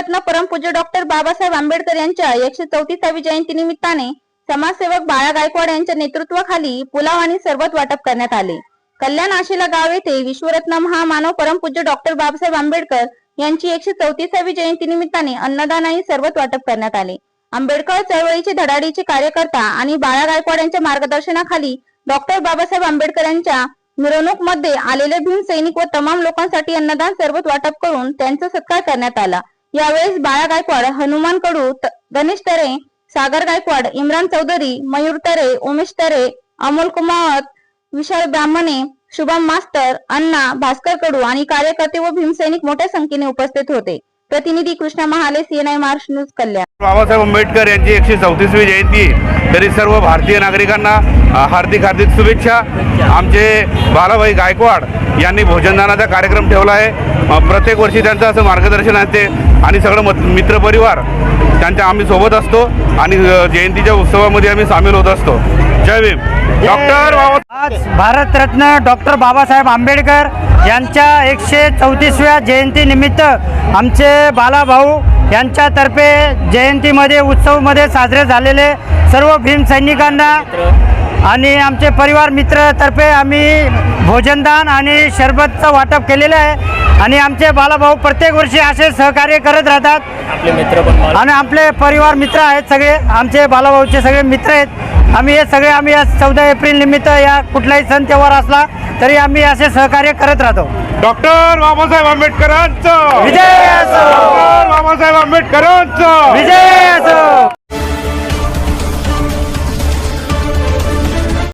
भारतरत्न परमपूज्य डॉक्टर बाबासाहेब आंबेडकर यांच्या एकशे चौतीसावी जयंती निमित्ताने समाजसेवक बाळा गायकवाड यांच्या नेतृत्वाखाली पुलाव आणि सरबत वाटप करण्यात आले. कल्याण आशिला गाव येथे विश्वरत्न महामानव परमपूज्य डॉक्टर बाबासाहेब आंबेडकर यांची एकशे चौतीसावी जयंती निमित्ताने अन्नदान आणि सर्वत वाटप करण्यात आले. आंबेडकर चळवळीचे धडाडीचे कार्यकर्ता आणि बाळा गायकवाड यांच्या मार्गदर्शनाखाली डॉक्टर बाबासाहेब आंबेडकर यांच्या मिरवणूकमध्ये आलेले भीम सैनिक व तमाम लोकांसाठी अन्नदान सर्वत वाटप करून त्यांचा सत्कार करण्यात आला. यावेळेस बाळा गायकवाड हनुमान कडू गणेश तरे सागर गायकवाड इम्रान चौधरी मयूर तरे उमेश तरे अमोल कुमावत विशाल ब्राह्मणे शुभम मास्तर अण्णा भास्कर कडू आणि कार्यकर्ते व भीमसैनिक मोठ्या संख्येने उपस्थित होते. प्रतिनिधी कृष्णा महाले सीएनआय महाराष्ट्र न्यूज कल्याण. बाबासाहेब आंबेडकर यांची एकशे चौतीसवी जयंती. तरी सर्व भारतीय नागरिकांना हार्दिक हार्दिक शुभेच्छा. आमचे बालाभाई गायकवाड यांनी भोजनदानाचा कार्यक्रम ठेवला आहे. प्रत्येक वर्षी त्यांचं असं मार्गदर्शन असते. आणि सगळं मत मित्रपरिवार त्यांच्या आम्ही सोबत असतो. आणि जयंतीच्या उत्सवामध्ये आम्ही सामील होत असतो. जय भीम. डॉक्टर आज भारतरत्न डॉक्टर बाबासाहेब आंबेडकर यांच्या एकशे चौतीसव्या जयंतीनिमित्त आमचे बालाभाऊ यांच्यातर्फे जयंतीमध्ये उत्सवमध्ये साजरे झालेले सर्व भीम सैनिकांना आणि आमचे परिवार मित्रतर्फे आम्ही भोजनदान आणि शरबतचं वाटप केलेलं आहे. आणि आमचे बालाभाऊ प्रत्येक वर्षी असे सहकार्य करत राहतात. आपले मित्र पण आणि आपले परिवार मित्र आहेत सगळे. आमचे बालाभाऊचे सगळे मित्र आहेत. आम्ही हे सगळे आम्ही या चौदा एप्रिल निमित्त या कुठलाही सण त्योहार असला तरी आम्ही असे सहकार्य करत राहतो. डॉक्टर बाबासाहेब आंबेडकरांचं! विजय असो! डॉक्टर बाबासाहेब आंबेडकरांचं! विजय असो!